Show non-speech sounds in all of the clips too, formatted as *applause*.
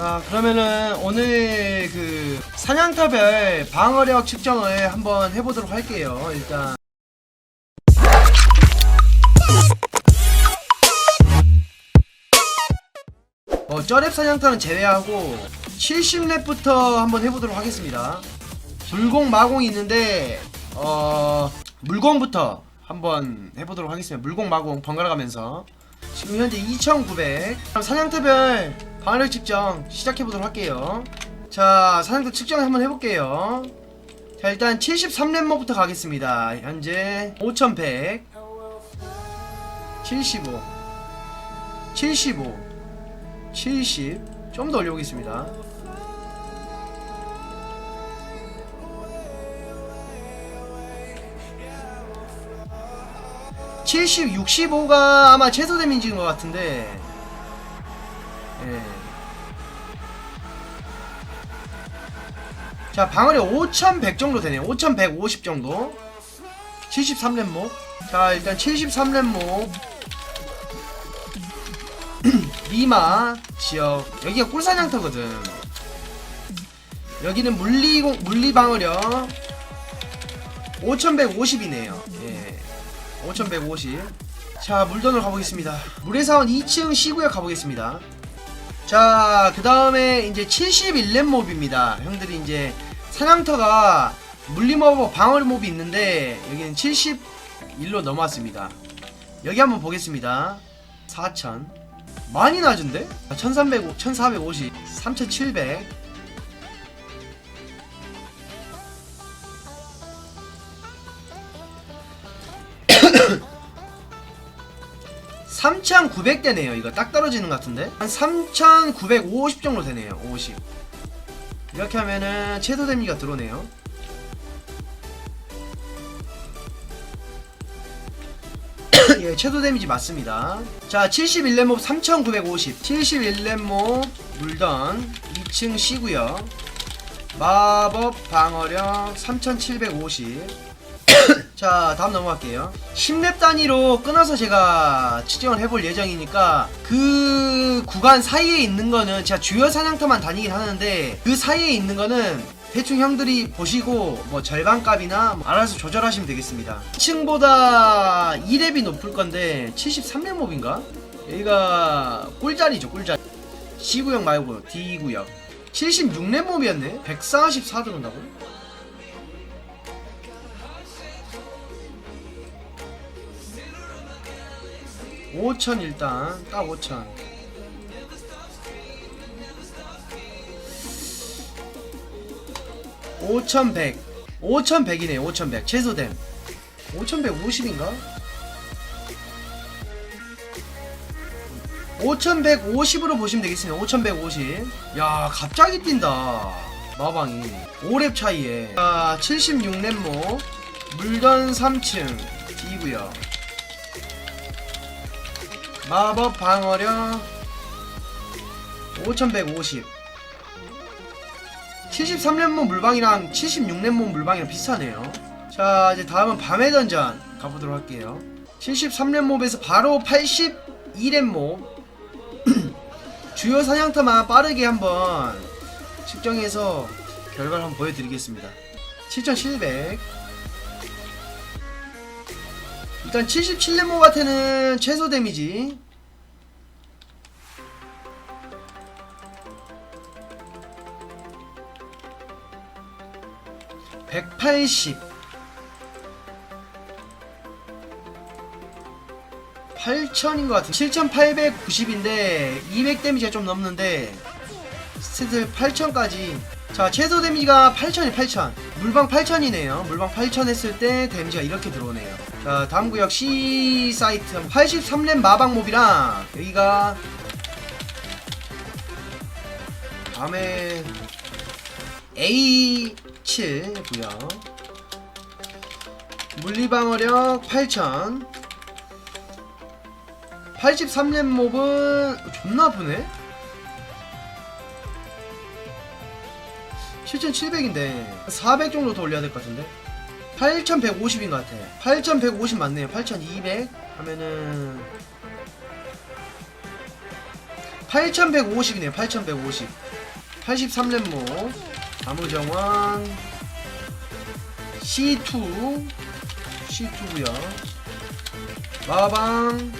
자 그러면은 오늘 그 사냥터별 방어력 측정을 한번 해보도록 할게요 일단. 어, 쩌랩 사냥터는 제외하고 70렙부터 한번 해보도록 하겠습니다. 불공 마공이 있는데 어 물공부터 한번 해보도록 하겠습니다. 물공 마공 번갈아 가면서. 지금 현재 2900 그럼 사냥터별 방어력 측정 시작해보도록 할게요. 자 사냥터 측정 한번 해볼게요. 자 일단 73렙모부터 가겠습니다. 현재 5100 75 75 70 좀 더 올려보겠습니다. 70, 65가 아마 최소 데미지인 것 같은데 예. 자 방어력 5100 정도 되네요 5150 정도 73렙모 자 일단 73렙모 리마 *clears throat* 지역 여기가 꿀사냥터거든 여기는 물리 물리 방어력 5150이네요 예 5150. 자, 물던으로 가보겠습니다. 물의 사원 2층 시구역 가보겠습니다. 자, 그 다음에 이제 71렙 몹입니다. 형들이 이제 사냥터가 물리모브 방어리 몹이 있는데 여기는 71로 넘어왔습니다. 여기 한번 보겠습니다. 4000. 많이 낮은데? 1300, 1450, 3700. 3,900대네요. 이거 딱 떨어지는 것 같은데? 한 3,950 정도 되네요. 50. 이렇게 하면은 최소 데미지가 들어오네요. *coughs* 예, 최소 데미지 맞습니다. 자, 71렙몹 3,950. 71렙몹 물던 2층 C구요. 마법 방어력 3,750. 자 다음 넘어갈게요. 10렙 단위로 끊어서 제가 측정을 해볼 예정이니까 그 구간 사이에 있는 거는 제가 주요 사냥터만 다니긴 하는데 그 사이에 있는 거는 대충 형들이 보시고 뭐 절반값이나 뭐 알아서 조절하시면 되겠습니다. 2층보다 2렙이 높을 건데 73렙 몹인가? 여기가 꿀자리죠 꿀자리. C구역 말고 D구역. 76렙 몹이었네? 144 들어온다고? 5천 일단 딱 5천. 5,100 5,100이네 5,100 최소됨 5,150인가? 5,150으로 보시면 되겠습니다. 5,150야 갑자기 뛴다. 마방이. 5렙 차이에. 자 76렙모. 물건 3층 D구요 마법 방어력 5150 73렙몬 물방이랑 76렙몬 물방이랑 비슷하네요. 자 이제 다음은 밤의 던전 가보도록 할게요. 73렙몹에서 바로 82렙몹 *clears throat* 주요 사냥터만 빠르게 한번 측정해서 결과를 한번 보여드리겠습니다. 7700 일단 77렙모 같은 최소 데미지. 180 8천인 것 같은 7890인데 200 데미지가 좀 넘는데 스틸 8000까지. 자 최소 데미지가 8000이 8000 물방 8000이네요. 물방 8000 했을 때 데미지가 이렇게 들어오네요 자 다음 구역 C 사이트. 83렙 마방 몹이랑 여기가 다음에 A7 구역. 물리방어력 8000 83렙 몹은 존나 아프네. 7700인데 400 정도 더 올려야 될 것 같은데 8150인 것 같아. 8150 맞네요. 8200 하면은 8150이네요. 8150 83렘모. 나무정원 C2 C2구요. 마방.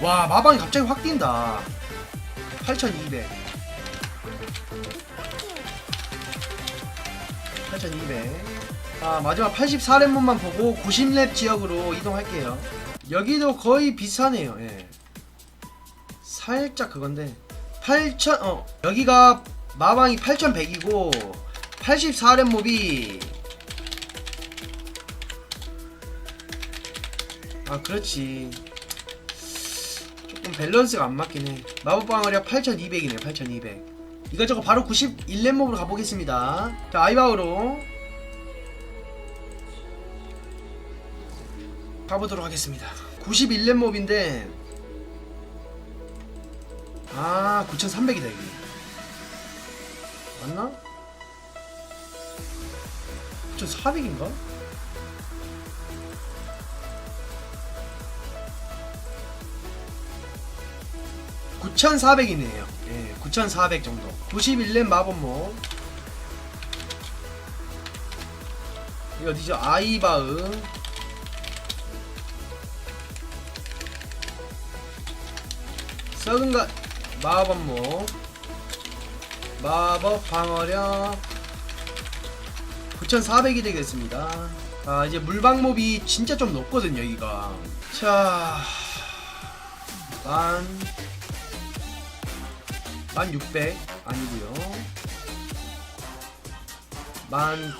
와 마방이 갑자기 확 뛴다. 8200 8200 아 마지막 84렘몬만 보고 90렙 지역으로 이동할게요. 여기도 거의 비슷하네요. 예. 살짝 그건데 8000어 여기가 마방이 8100이고 84렘 몹이 아 그렇지. 조금 밸런스가 안 맞긴 해. 마법 방어력 8200이네 8200 이거저거 바로 91렘 몹으로 가보겠습니다. 자 아이바우로 가보도록 하겠습니다 91렘 몹인데 아 9300이다 여기 맞나? 9400인가? (9400이네요) 예, 9400 정도 91렘 마법모 이거 어디죠? 아이바흐 적은것 마법 무 마법 방어력. 9400이 되겠습니다. 아 이제 물방법이 진짜 좀 높거든요 여기가. 자 만, 1600 아니구요. 만,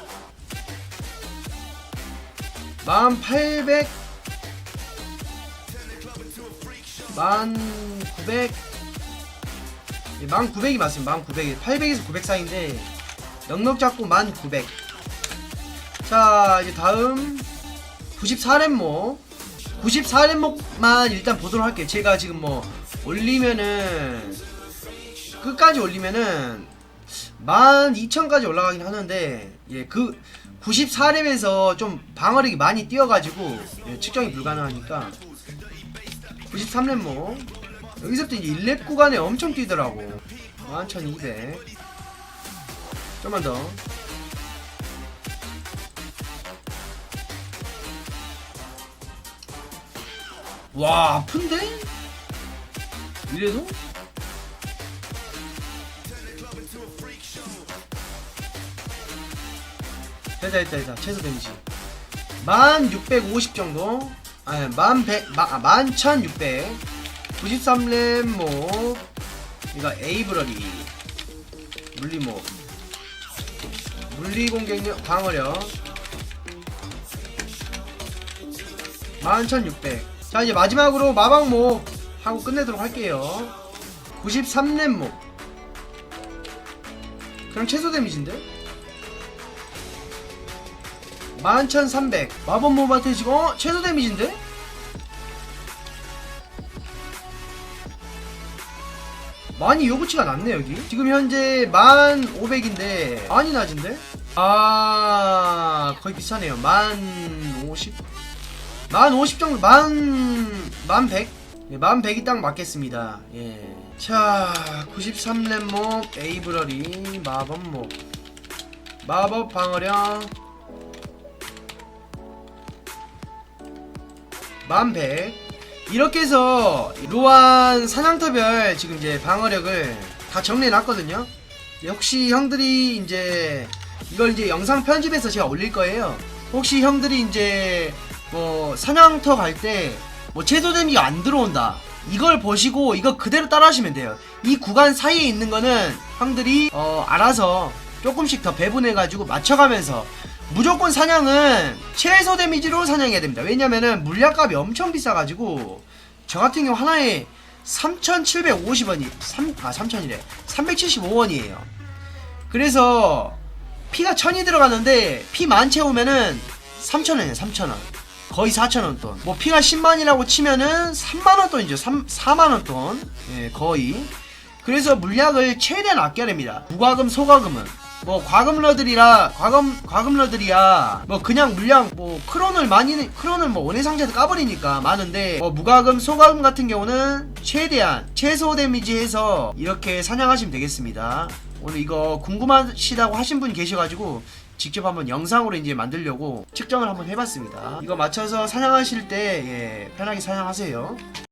1800 1900 예, 1900이 맞습니다. 1900 800에서 900 사이인데 넉넉 잡고 1900자 이제 다음. 94렘모. 94렘모만 일단 보도록 할게요. 제가 지금 뭐 올리면은 끝까지 올리면은 12,000까지 올라가긴 하는데 예그 94렙에서 좀 방어력이 많이 뛰어가지고 예, 측정이 불가능하니까. 93렘모 여기서부터 이제 1렙 구간에 엄청 뛰더라고 11,200 좀만 더 와, 아픈데? 이래도? 됐다, 됐다, 됐다. 최소 데미지. 1650 정도. 아니, 1100, 아, 11600. 93렘 모 이거 에이브러리 물리모 물리 공격력 방어력. 11600자 이제 마지막으로 마방모 하고 끝내도록 할게요. 93렘 모 그럼 최소 데미지인데 11300 마법모한테 지금 어? 최소 데미지인데? 많이 요구치가 낮네 여기 지금 현재 1500인데 많이 낮은데? 아 거의 비슷하네요 만 50? 만50 정도 만... 만 100? 예, 만 100이 딱 맞겠습니다 예. 자 93렘모 에이브러리 마법모 마법 방어력 만 100. 이렇게 해서 로안 사냥터별 지금 이제 방어력을 다 정리해 놨거든요. 혹시 형들이 이제 이걸 이제 영상 편집해서 제가 올릴 거예요. 혹시 형들이 이제 뭐 사냥터 갈 때뭐 최소 데미가 안 들어온다. 이걸 보시고 이거 그대로 따라 하시면 돼요. 이 구간 사이에 있는 거는 형들이 어 알아서 조금씩 더 배분해 가지고 맞춰가면서 무조건 사냥은 최소 데미지로 사냥해야 됩니다. 왜냐면은 물약값이 엄청 비싸가지고 저 같은 경우 하나에 3,750원이 3, 아 3,000이래 375원이에요. 그래서 피가 1,000이 들어가는데 피만 채우면은 3,000원이에요 3,000원. 거의 4,000원 돈. 뭐 피가 10만이라고 치면은 3만원 돈이죠. 3, 4만원 돈. 예, 거의. 그래서 물약을 최대한 아껴야 됩니다. 부과금, 소과금은. 뭐 과금러들이라 과금 과금러들이야 뭐 그냥 물량 뭐 크론을 많이 크론을 뭐 원예 상자에서 까버리니까 많은데 뭐 무과금 소과금 같은 경우는 최대한 최소 데미지해서 이렇게 사냥하시면 되겠습니다. 오늘 이거 궁금하시다고 하신 분 계셔가지고 직접 한번 영상으로 이제 만들려고 측정을 한번 해봤습니다. 이거 맞춰서 사냥하실 때 예, 편하게 사냥하세요.